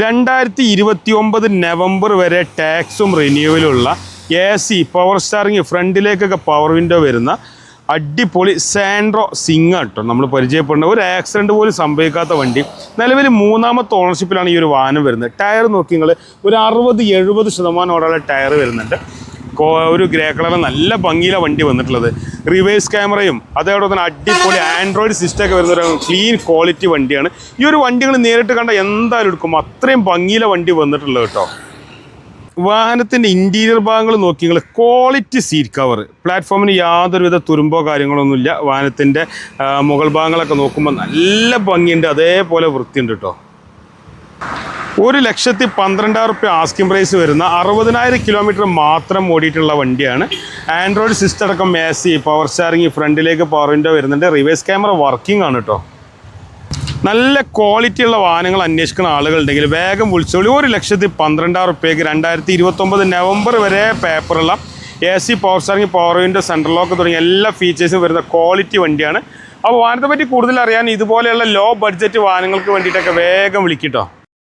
രണ്ടായിരത്തി ഇരുപത്തി ഒമ്പത് നവംബർ വരെ ടാക്സും റിന്യൂവലുള്ള എ സി പവർ സ്റ്റാറിങ് ഫ്രണ്ടിലേക്കൊക്കെ പവർ വിൻഡോ വരുന്ന അടിപൊളി സാൻഡ്രോ സിംഗ് കേട്ടോ നമ്മൾ പരിചയപ്പെടുന്ന ഒരു ആക്സിഡന്റ് പോലും സംഭവിക്കാത്ത വണ്ടി. നിലവിൽ മൂന്നാമത്തെ ഓണർഷിപ്പിലാണ് ഈ ഒരു വാഹനം വരുന്നത്. ടയർ നോക്കി നിങ്ങൾ ഒരു അറുപത് എഴുപത് ശതമാനം ഓടാനുള്ള ടയർ വരുന്നുണ്ട്. ഒരു ഗ്രേ കളർ നല്ല ഭംഗിയിലെ വണ്ടി വന്നിട്ടുള്ളത്. റിവേഴ്സ് ക്യാമറയും അതേപോലെ തന്നെ അടിപൊളി ആൻഡ്രോയിഡ് സിസ്റ്റം ഒക്കെ വരുന്ന ഒരു ക്ലീൻ ക്വാളിറ്റി വണ്ടിയാണ്. ഈ ഒരു വണ്ടികൾ നേരിട്ട് കണ്ട എന്തായാലും എടുക്കും. അത്രയും ഭംഗിയിലെ വണ്ടി വന്നിട്ടുള്ളത് കേട്ടോ. വാഹനത്തിന്റെ ഇന്റീരിയർ ഭാഗങ്ങൾ നോക്കി നിങ്ങൾ ക്വാളിറ്റി സീറ്റ് കവർ പ്ലാറ്റ്ഫോമിന് യാതൊരുവിധ തുരുമ്പോ കാര്യങ്ങളൊന്നുമില്ല. വാഹനത്തിന്റെ മുകൾ ഭാഗങ്ങളൊക്കെ നോക്കുമ്പോൾ നല്ല ഭംഗിയുണ്ട്. അതേപോലെ വൃത്തിയുണ്ട് കേട്ടോ. ഒരു ലക്ഷത്തി പന്ത്രണ്ടായിരം റുപ്യ ആസ്കിംഗ് പ്രൈസ് വരുന്ന അറുപതിനായിരം കിലോമീറ്റർ മാത്രം ഓടിയിട്ടുള്ള വണ്ടിയാണ്. ആൻഡ്രോയിഡ് സിസ്റ്റം അടക്കം എ സി പവർ സ്റ്റാറിങ് ഫ്രണ്ടിലേക്ക് പവർ വിൻഡോ വരുന്നുണ്ട്. റിവേഴ്സ് ക്യാമറ വർക്കിംഗ് ആണ് കേട്ടോ നല്ല ക്വാളിറ്റി ഉള്ള വാഹനങ്ങൾ അന്വേഷിക്കുന്ന ആളുകളുണ്ടെങ്കിൽ വേഗം വിളിച്ചോളി ഒരു ലക്ഷത്തി പന്ത്രണ്ടായിരം റുപ്യക്ക് രണ്ടായിരത്തി ഇരുപത്തൊമ്പത് നവംബർ വരെ പേപ്പറുള്ള A C power steering power window central lock തുടങ്ങിയ എല്ലാ ഫീച്ചേഴ്സും വരുന്ന ക്വാളിറ്റി വണ്ടിയാണ്. അപ്പോൾ വാഹനത്തെ പറ്റി കൂടുതൽ അറിയാൻ ഇതുപോലെയുള്ള ലോ ബഡ്ജറ്റ് വാഹനങ്ങൾക്ക് വേണ്ടിയിട്ടൊക്കെ വേഗം വിളിക്കട്ടോ